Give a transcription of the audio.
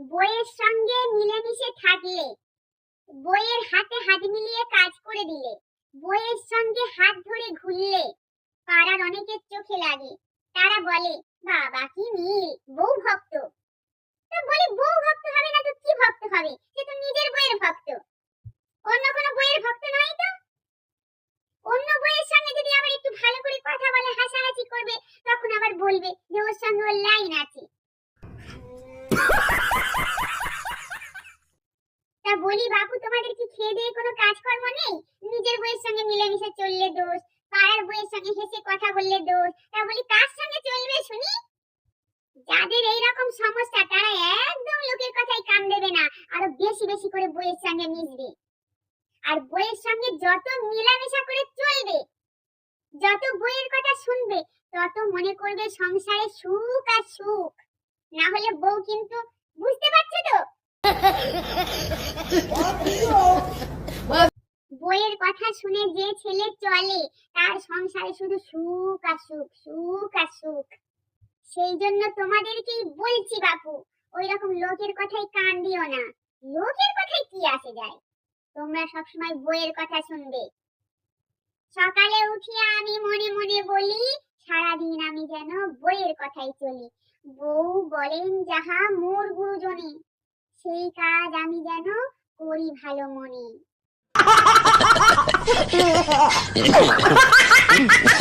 বইয়ের সঙ্গে মিলেমিশে থাকলে, বইয়ের হাতে হাত মিলিয়ে কাজ করে দিলে, বইয়ের সঙ্গে হাত ধরে ঘুরলে পাড়ার অনেকের চোখে লাগে। তারা বলে, বাবা কি মিল, বউ ভক্ত। তো বলি, বউ ভক্ত হবে না তো কি ভক্ত হবে? সে তো নিজের বইয়ের ভক্ত। অন্য কোনো বইয়ের ভক্ত নয় তো? অন্য বইয়ের সঙ্গে যদি আবার একটু ভালো করে কথা বলে, হাসাহাসি করবে, তখন আবার বলবে যে, ওর সঙ্গে ওর লাইন আছে। বলি, বাপু, তোমাদের কি খেয়ে দিয়ে কোনো কাজকর্ম নেই? নিজের বইয়ের সঙ্গে মিলেমিশে চললে দোষ, পাড়ার বইয়ের সঙ্গে হেসে কথা বললে দোষ। তা বলি, কার সঙ্গে চলবে শুনি? যাদের এই রকম সমস্যা, তারা একদম লোকের কথায় কান দেবে না। আরও বেশি বেশি করে বইয়ের সঙ্গে মিশবে। আর বইয়ের সঙ্গে যত মিলামেশা করে চলবে, যত বইয়ের কথা শুনবে, তত মনে করবে সংসারে সুখ আর সুখ। না হলে বউ কিন্তু বুঝতে পারছ তো বইয়ের কথা শুনে যে ছেলে চলে, তার সংসারে শুধু সুখ আর সুখ সুখ আর সুখ। সেই জন্য তোমাদেরকেই বলছি বাপু ওই রকম লোকের কথাই কান দিও না। লোকের কথায় কি আসে যায়? তোমরা সবসময় বইয়ের কথা শুনবে। সকালে উঠিয়া আমি মনে মনে বলি, সারাদিন আমি যেন বইয়ের কথাই চলি। বউ বলেন, যাহা মোর গুরুজনে। সেই কাজ আমি যেন করি ভালো মনে।